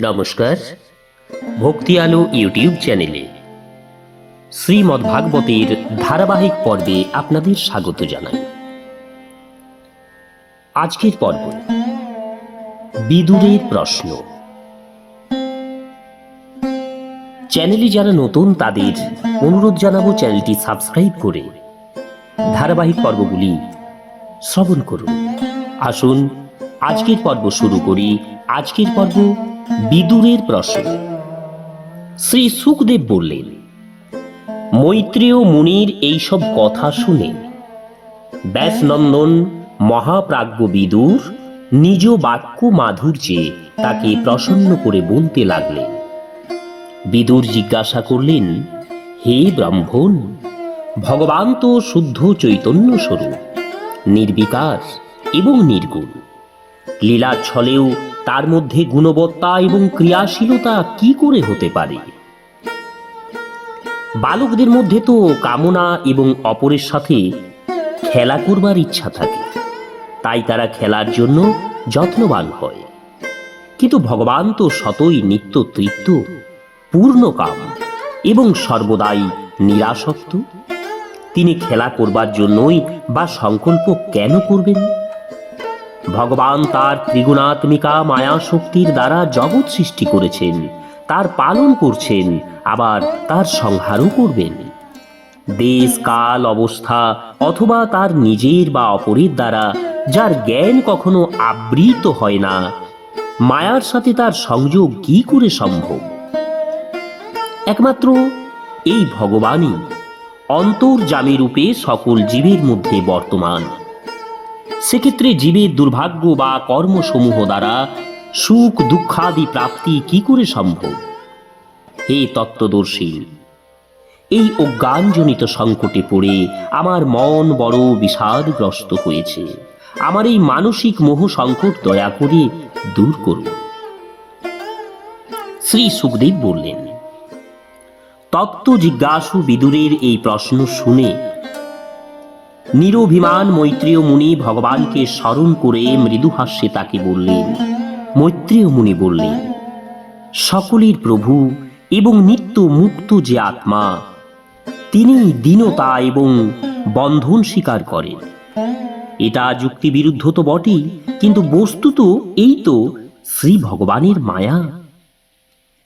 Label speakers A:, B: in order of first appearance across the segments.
A: নমস্কার। ভক্তি আলো ইউটিউব চ্যানেলে। শ্রীমদ্ ভাগবতের ধারাবাহিক পর্বে আপনাদের স্বাগত জানাই। আজকের পর্ব, বিদুরের প্রশ্ন। চ্যানেলে যারা নতুন, তাদের অনুরোধ জানাব চ্যানেলটি সাবস্ক্রাইব করে ধারাবাহিক পর্বগুলি শ্রবণ করুন। আসুন, আজকের পর্ব শুরু করি। আজকের পর্ব বিদুরের প্রশ্ন। শ্রী সুখদেব বললেন, মৈত্রেয় মুনির এইসব কথা শুনে ব্যাসনন্দন মহাপ্রাজ্ঞ বিদুর নিজ বাক্য মাধুর্যে তাকে প্রসন্ন করে বলতে লাগলেন। বিদুর জিজ্ঞাসা করলেন, হে ব্রাহ্মণ, ভগবান তো শুদ্ধ চৈতন্য স্বরূপ, নির্বিকার এবং নির্গুণ। লীলা ছলেও তার মধ্যে গুণবত্তা এবং ক্রিয়াশীলতা কি করে হতে পারে? বালকদের মধ্যে তো কামনা এবং অপরের সাথে খেলা করবার ইচ্ছা থাকে। তাই তারা খেলার জন্য যত্নবান হয়। কিন্তু ভগবান তো শতই নিত্য তৃপ্ত, পূর্ণ কাম এবং সর্বদাই নিরাসক্ত। তিনি খেলা করবার জন্যই বা সংকল্প কেন করবেন? ভগবান তার ত্রিগুণাত্মিকা মায়া শক্তির দ্বারা জগৎ সৃষ্টি করেছেন, তার পালন করছেন, আবার তার সংহারও করবেন। দেশ কাল অবস্থা অথবা তার নিজের বা অপরের দ্বারা, যার জ্ঞান কখনো আবৃত হয় না, মায়ার সাথে তার সংযোগ কি করে সম্ভব? একমাত্র এই ভগবানই অন্তর্জামী রূপে সকল জীবের মধ্যে বর্তমান। সেক্ষেত্রে জীবের দুর্ভাগ্য বা কর্মসমূহ দ্বারা সুখ, দুঃখাদি প্রাপ্তি কি করে সম্ভব? হে তত্ত্বদর্শী, এই অজ্ঞানজনিত সংকটে পড়ে আমার মন বড় বিষাদগ্রস্ত হয়েছে। আমার এই মানসিক মোহ সংকট দয়া করে দূর করুন। শ্রী সুখদেব বললেন তত্ত্ব জিজ্ঞাসু বিদুরের এই প্রশ্ন শুনে নিরভিমান মৈত্রেয় মুনি ভগবানকে স্মরণ করে মৃদু মৃদুহাস্যে তাকে বললেন মৈত্রেয় মুনি বললেন, সকলের প্রভু এবং নিত্য মুক্ত যে আত্মা তিনি দীনতা এবং বন্ধন স্বীকার করেন। এটা যুক্তিবিরুদ্ধ তো বটেই, কিন্তু বস্তুত এই তো শ্রী ভগবানের মায়া।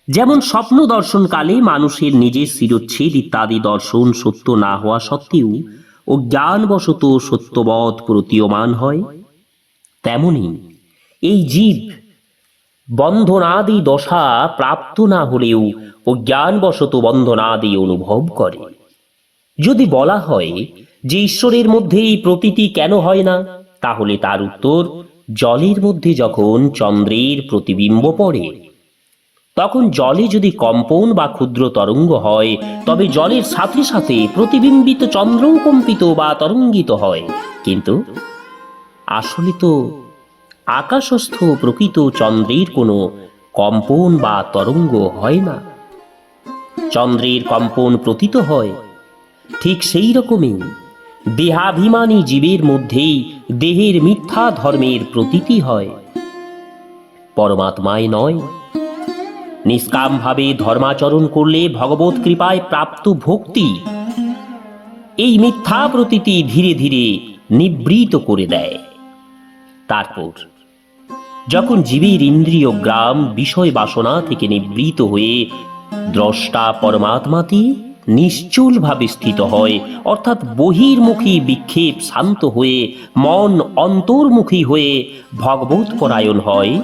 A: যেমন স্বপ্ন দর্শনকালে মানুষের নিজের শিরোচ্ছেদ ইত্যাদি দর্শন সত্য না হওয়া সত্ত্বেও ও জ্ঞানবশত সত্যবৎ প্রতীয়মান হয়, তেমনি এই জীব বন্ধনাদি দশা প্রাপ্ত না হলেও ও জ্ঞানবশত বন্ধনাদি অনুভব করে। যদি বলা হয় যে ঈশ্বরের মধ্যে এই প্রতীতি কেন হয় না, তাহলে তার উত্তর জলের মধ্যে যখন চন্দ্রের প্রতিবিম্ব পড়ে তখন জলে যদি কম্পন বা ক্ষুদ্র তরঙ্গ হয়, তবে জলের সাথে সাথে প্রতিবিম্বিত চন্দ্রও কম্পিত বা তরঙ্গিত হয়। কিন্তু আসলে তো আকাশস্থ প্রকৃত চন্দ্রের কোনো কম্পন বা তরঙ্গ হয় না। চন্দ্রের কম্পন প্রতীত হয় ঠিক সেই রকমই দেহাভিমানী জীবের মধ্যেই দেহের মিথ্যা ধর্মের প্রতীতি হয়। পরমাত্মায় নয় নিষ্কামভাবে ধর্মাচরণ করলে ভগবত কৃপায় প্রাপ্ত ভক্তি এই মিথ্যা প্রতীতি ধীরে ধীরে নিবৃত করে দেয়। তারপর, যখন জীবের ইন্দ্রিয় গ্রাম বিষয় বাসনা থেকে নিবৃত হয়ে দ্রষ্টা পরমাত্মাতে নিশ্চলভাবে স্থিত হয়, অর্থাৎ বহির্মুখী বিক্ষেপ শান্ত হয়ে, মন অন্তর্মুখী হয়ে ভগবত পরায়ণ হয়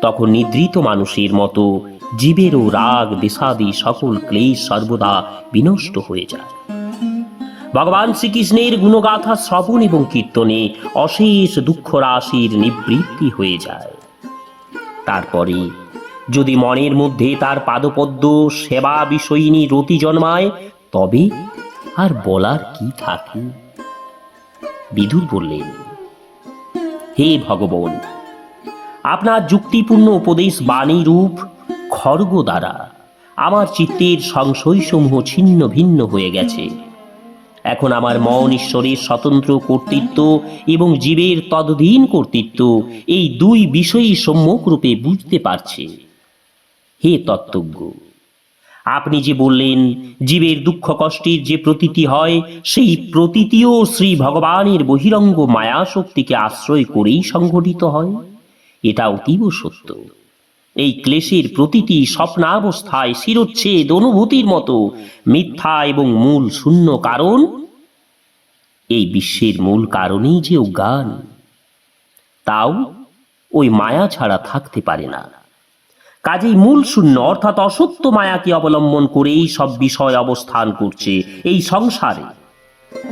A: তখন নিদ্রিত মানুষের মতো জীবেরও রাগ, বিষাদি সকল ক্লেশ সর্বদা বিনষ্ট হয়ে যায়। ভগবান শ্রীকৃষ্ণের গুণগাথা শ্রবণ এবং কীর্তনে অশেষ দুঃখ রাশির নিবৃত্তি হয়ে যায়। তারপরে যদি মনের মধ্যে তার পাদপদ্ম সেবা বিষয়িনী রতি জন্মায়, তবে আর বলার কি থাকে? বিদুর বললেন, হে ভগবান আপনার যুক্তিপূর্ণ উপদেশ বাণী রূপ খড়গ দ্বারা। আমার চিত্তের সংশয়সমূহ ছিন্ন ভিন্ন হয়ে গেছে। এখন আমার মন ঈশ্বরের স্বতন্ত্র কর্তৃত্ব এবং জীবের তদধীন কর্তৃত্ব এই দুই বিষয়ই সম্যক রূপে বুঝতে পারছে। হে তত্ত্বজ্ঞ, আপনি যে বললেন, জীবের দুঃখ কষ্টের যে প্রতীতি হয়, সেই প্রতীতিও শ্রী ভগবানের বহিরঙ্গ মায়া শক্তিকে আশ্রয় করেই সংঘটিত হয়। এটা অতীব সত্য? এই ক্লেশের প্রতিটি স্বপ্নাবস্থায় শিরোচ্ছেদ অনুভূতির মতো মিথ্যা এবং মূল শূন্য কারণ? এই বিশ্বের মূল কারণেই যে অজ্ঞান, তাও ওই মায়া ছাড়া থাকতে পারে না। কাজেই মূল শূন্য অর্থাৎ অসত্য মায়াকে অবলম্বন করেই সব বিষয় অবস্থান করছে এই সংসারে।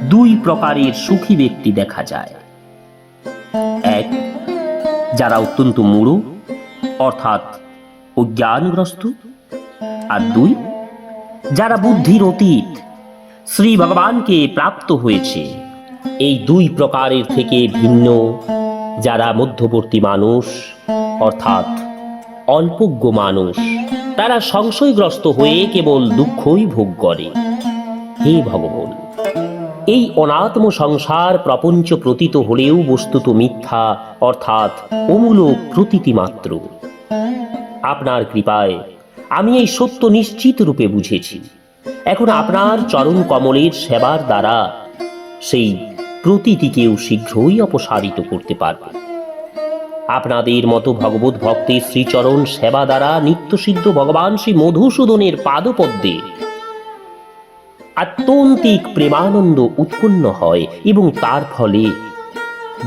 A: দুই প্রকারের সুখী ব্যক্তি দেখা যায়। যারা অত্যন্ত মূঢ়, অর্থাৎ অজ্ঞানগ্রস্ত, আর দুই, যারা বুদ্ধির অতীত, শ্রী ভগবানকে প্রাপ্ত হয়েছে। এই দুই প্রকারের থেকে ভিন্ন, যারা মধ্যবর্তী মানুষ, অর্থাৎ অল্পজ্ঞ মানুষ, তারা সংশয়গ্রস্ত হয়ে কেবল দুঃখই ভোগ করে। হে ভগবান! এই অনাত্ম সংসার প্রপঞ্চ প্রতীত হলেও বস্তুত মিথ্যা, অর্থাৎ অমূলক প্রতীতি মাত্র। আপনার কৃপায়, আমি এই সত্য নিশ্চিত রূপে বুঝেছি। এখন আপনার চরণ কমলের সেবার দ্বারা সেই প্রতীতিকেও শীঘ্রই অপসারিত করতে পারবে। আপনাদের মতো ভগবত ভক্তের শ্রীচরণ সেবা দ্বারা নিত্যসিদ্ধ ভগবান শ্রী মধুসূদনের পাদপদ্মে আত্যন্তিক প্রেমানন্দ উৎপন্ন হয় এবং তার ফলে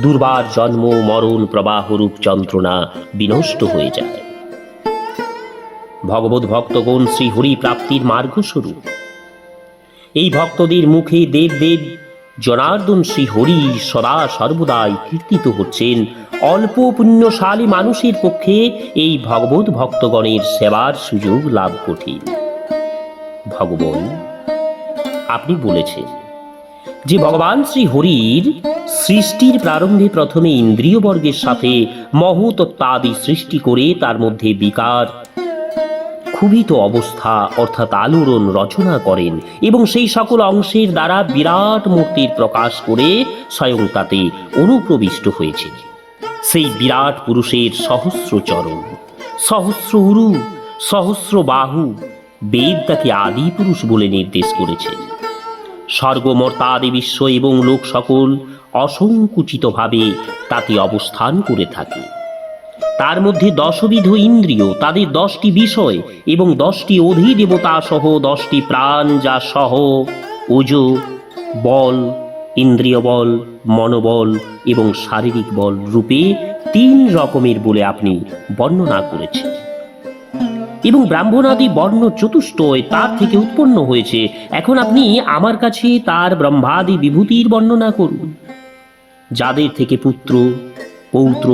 A: দুর্বার জন্ম, মরণ প্রবাহরূপ যন্ত্রণা বিনষ্ট হয়ে যায়। ভগবত ভক্তগণ শ্রীহরি প্রাপ্তির মার্গস্বরূপ। এই ভক্তদের মুখে দেব দেব জনার্দন শ্রীহরি সদা সর্বদাই কীর্তিত হচ্ছেন। অল্প পুণ্যশালী মানুষের পক্ষে এই ভগবত ভক্তগণের সেবার সুযোগ লাভ কঠিন। ভগবান আপনি বলেছেন যে ভগবান শ্রী হরির সৃষ্টির প্রারম্ভে প্রথমে ইন্দ্রিয় বর্গের সাথে মহতত্ত্বাদি সৃষ্টি করে তার মধ্যে বিকার ক্ষুভিত অবস্থা অর্থাৎ আলোড়ন রচনা করেন এবং সেই সকল অংশের দ্বারা বিরাট মূর্তির প্রকাশ করে স্বয়ং তাতে অনুপ্রবিষ্ট হয়েছে। সেই বিরাট পুরুষের সহস্র চরণ, সহস্র উরু সহস্র বাহু বেদ তাকে আদি পুরুষ বলে নির্দেশ করেছেন স্বর্গমর্তাদি বিশ্ব এবং লোক সকল অসংকুচিতভাবে তাতে অবস্থান করে থাকে। তার মধ্যে দশবিধ ইন্দ্রিয়, তাদের দশটি বিষয় এবং দশটি অধিদেবতা সহ দশটি প্রাণ যা সহ ওজ, বল, ইন্দ্রিয় বল, মনোবল এবং শারীরিক বল রূপে তিন রকমের বলে আপনি বর্ণনা করেছেন। এবং ব্রাহ্মণাদি বর্ণ চতুষ্টয় তার থেকে উৎপন্ন হয়েছে। এখন আপনি আমার কাছে তার ব্রহ্মাদি বিভূতির বর্ণনা করুন। যাদের থেকে পুত্র, পৌত্র,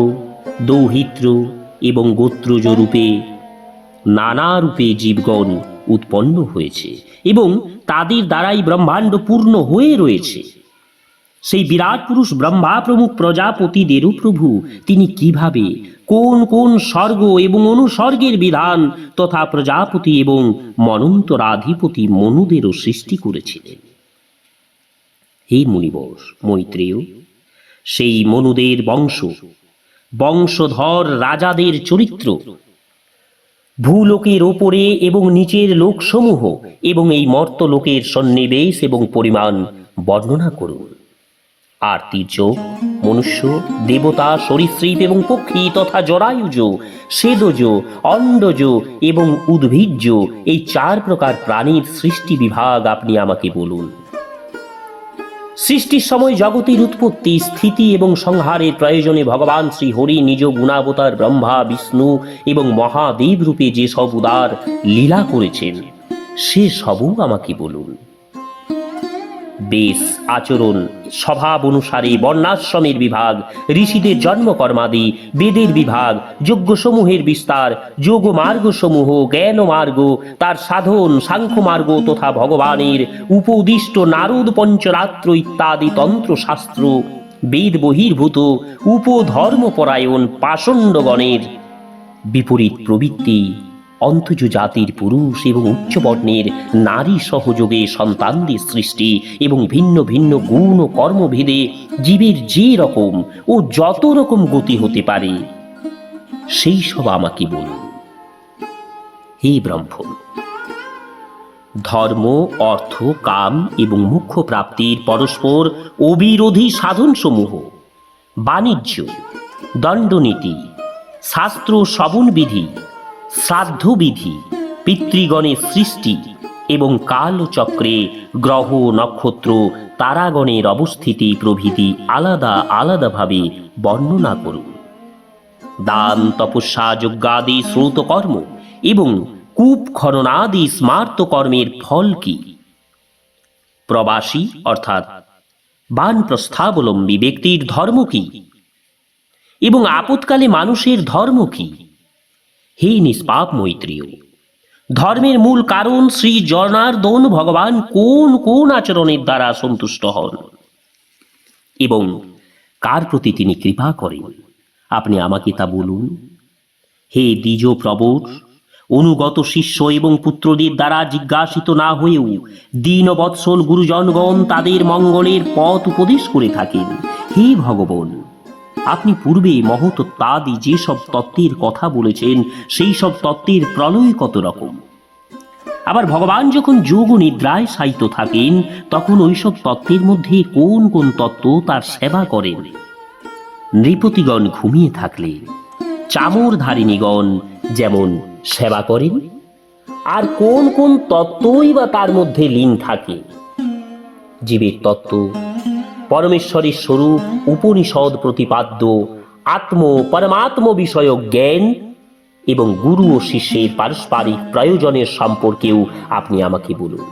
A: দৌহিত্র এবং গোত্রজ রূপে নানা রূপে জীবগণ উৎপন্ন হয়েছে এবং তাদের দ্বারাই ব্রহ্মাণ্ড পূর্ণ হয়ে রয়েছে। সেই বিরাট পুরুষ ব্রহ্মা প্রমুখ প্রজাপতিদেরও প্রভু। তিনি কীভাবে, কোন কোন স্বর্গ এবং অনুস্বর্গের বিধান তথা প্রজাপতি এবং মনন্তরাধিপতি মনুদেরও সৃষ্টি করেছিলেন? হে মুনিবস মৈত্রেয়, সেই মনুদের বংশ, বংশধর রাজাদের চরিত্র, ভূলোকের ওপরে এবং নিচের লোকসমূহ এবং এই মর্তলোকের সন্নিবেশ এবং পরিমাণ বর্ণনা করুন। আর তীর্য মনুষ্য, দেবতা, সরীসৃপ এবং পক্ষী তথা জরায়ুজ সেদজ অন্ডজ এবং উদ্ভিজ্জ এই চার প্রকার প্রাণীর সৃষ্টি বিভাগ আপনি আমাকে বলুন। সৃষ্টির সময় জগতের উৎপত্তি, স্থিতি এবং সংহারের প্রয়োজনে ভগবান শ্রী হরি নিজ গুণাবতার ব্রহ্মা, বিষ্ণু এবং মহাদেব রূপে যে সব উদার লীলা করেছেন, সে সবও আমাকে বলুন। বেশ আচরণ স্বভাব অনুসারে বর্ণাশ্রমের বিভাগ, ঋষিদের জন্মকর্মাদি, বেদের বিভাগ, যজ্ঞসমূহের বিস্তার যোগ মার্গসমূহ জ্ঞান মার্গ তার সাধন সাংখ্য মার্গ তথা ভগবানের উপদিষ্ট নারদ পঞ্চরাত্র ইত্যাদি তন্ত্রশাস্ত্র, বেদ বহির্ভূত, উপধর্মপরায়ণ পাষণ্ডগণের বিপরীত প্রবৃত্তি। অন্তজ জাতির পুরুষ এবং উচ্চবর্ণের নারী সহযোগে সন্তানদের সৃষ্টি এবং ভিন্ন ভিন্ন গুণ ও কর্মভেদে জীবের যে রকম ও যত রকম গতি হতে পারে, সেই সব আমাকে বলুন। হে ব্রহ্মণ ধর্ম, অর্থ, কাম এবং মুখ্য প্রাপ্তির পরস্পর অবিরোধী সাধনসমূহ, বাণিজ্য, দণ্ডনীতি, শাস্ত্র শ্রবণবিধি শ্রাদ্ধবিধি পিতৃগণের সৃষ্টি এবং কালচক্রে গ্রহ, নক্ষত্র, তারাগণের অবস্থিতি প্রভৃতি আলাদা আলাদাভাবে বর্ণনা করুন। দান, তপস্যা, যজ্ঞাদি শ্রৌত কর্ম এবং কূপ খননাদি স্মার্ত কর্মের ফল কি? প্রবাসী অর্থাৎ বান প্রস্থাবলম্বী ব্যক্তির ধর্ম কি? এবং আপৎকালে মানুষের ধর্ম কি? হে নিষ্পাপ মৈত্রীয় ধর্মের মূল কারণ শ্রী জনার্দন ভগবান কোন কোন আচরণের দ্বারা সন্তুষ্ট হন? এবং কার প্রতি তিনি কৃপা করেন? আপনি আমাকে তা বলুন। হে দ্বিজ প্রবর অনুগত শিষ্য এবং পুত্রদের দ্বারা জিজ্ঞাসিত না হয়েও দীনবৎসল গুরুজনগণ তাদের মঙ্গলের পথ উপদেশ করে থাকেন। হে ভগবান আপনি পূর্বে মহত তাদি যেসব তত্ত্বের কথা বলেছেন সেই সব তত্ত্বের প্রলয় কত রকম? আবার ভগবান যখন যোগ নিদ্রায় শায়িত থাকেন, তখন ওইসব তত্ত্বের মধ্যে কোন কোন তত্ত্ব তার সেবা করেন? নৃপতিগণ ঘুমিয়ে থাকলে চামর ধারিণীগণ যেমন সেবা করেন, আর কোন কোন তত্ত্বই বা তার মধ্যে লীন থাকে? জীবের তত্ত্ব পরমেশ্বরের স্বরূপ উপনিষদ প্রতিপাদ্য আত্ম পরমাত্ম বিষয়ক জ্ঞান এবং গুরু ও শিষ্যের পারস্পরিক প্রয়োজনের সম্পর্কেও আপনি আমাকে বলুন।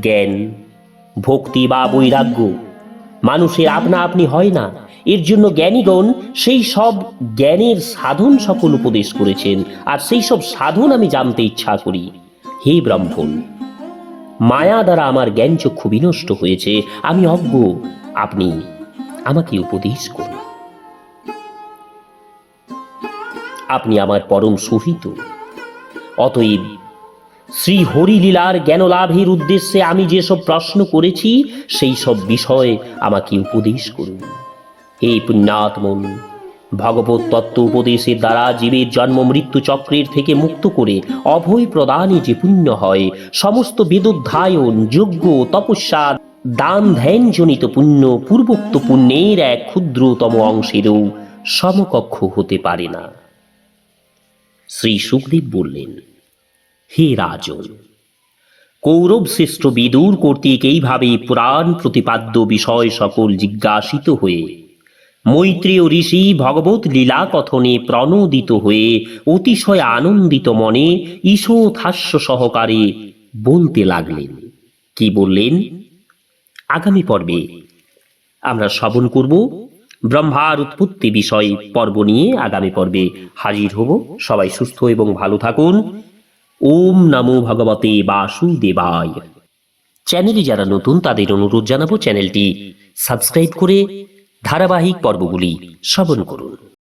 A: জ্ঞান, ভক্তি বা বৈরাগ্য মানুষের আপনা আপনি হয় না। এর জন্য জ্ঞানীগণ সেই সব জ্ঞানের সাধন সকল উপদেশ করেছেন। আর সেই সব সাধন আমি জানতে ইচ্ছা করি। হে ব্রাহ্মণ মায়া দ্বারা আমার জ্ঞান চক্ষু বিনষ্ট হয়েছে, আমি অজ্ঞ। আপনি আমাকে উপদেশ করুন। আপনি আমার পরম সুহিত অতএব শ্রী হরিলীলার জ্ঞানলাভের উদ্দেশ্যে আমি যেসব প্রশ্ন করেছি, সেই সব বিষয়ে আমাকে উপদেশ করুন। হে পুণ্যাত্মন ভগবত তত্ত্ব উপদেশের দ্বারা জীবের জন্ম মৃত্যু চক্রের থেকে মুক্ত করে অভয় প্রদানে যে পুণ্য হয়, সমস্ত বেদোধ্যায়ন, যজ্ঞ, তপস্যা, দান ধ্যানজনিত পুণ্য পূর্বোক্ত পুণ্যের এক ক্ষুদ্রতম অংশেরও সমকক্ষ হতে পারে না। শ্রী সুখদেব বললেন, হে রাজন, কৌরব শ্রেষ্ঠ বিদুর কর্তৃক এইভাবে পুরাণ প্রতিপাদ্য বিষয় সকল জিজ্ঞাসিত হয়ে মৈত্রেয় ঋষি ভগবত লীলা কথনে প্রণোদিত হয়ে অতিশয় আনন্দিত মনে ঈশোথাস্য সহকারে বলতে লাগলেন। কি বললেন? আগামী পর্বে আমরা শ্রবণ করব। ব্রহ্মার উৎপত্তি বিষয় পর্ব নিয়ে আগামী পর্বে হাজির হব। সবাই সুস্থ এবং ভালো থাকুন। ওম নমো ভগবতে বাসুদেবায়। চ্যানেলে যারা নতুন তাদের অনুরোধ জানাব চ্যানেলটি সাবস্ক্রাইব করে ধারাবাহিক পর্বগুলি শ্রবণ করুন।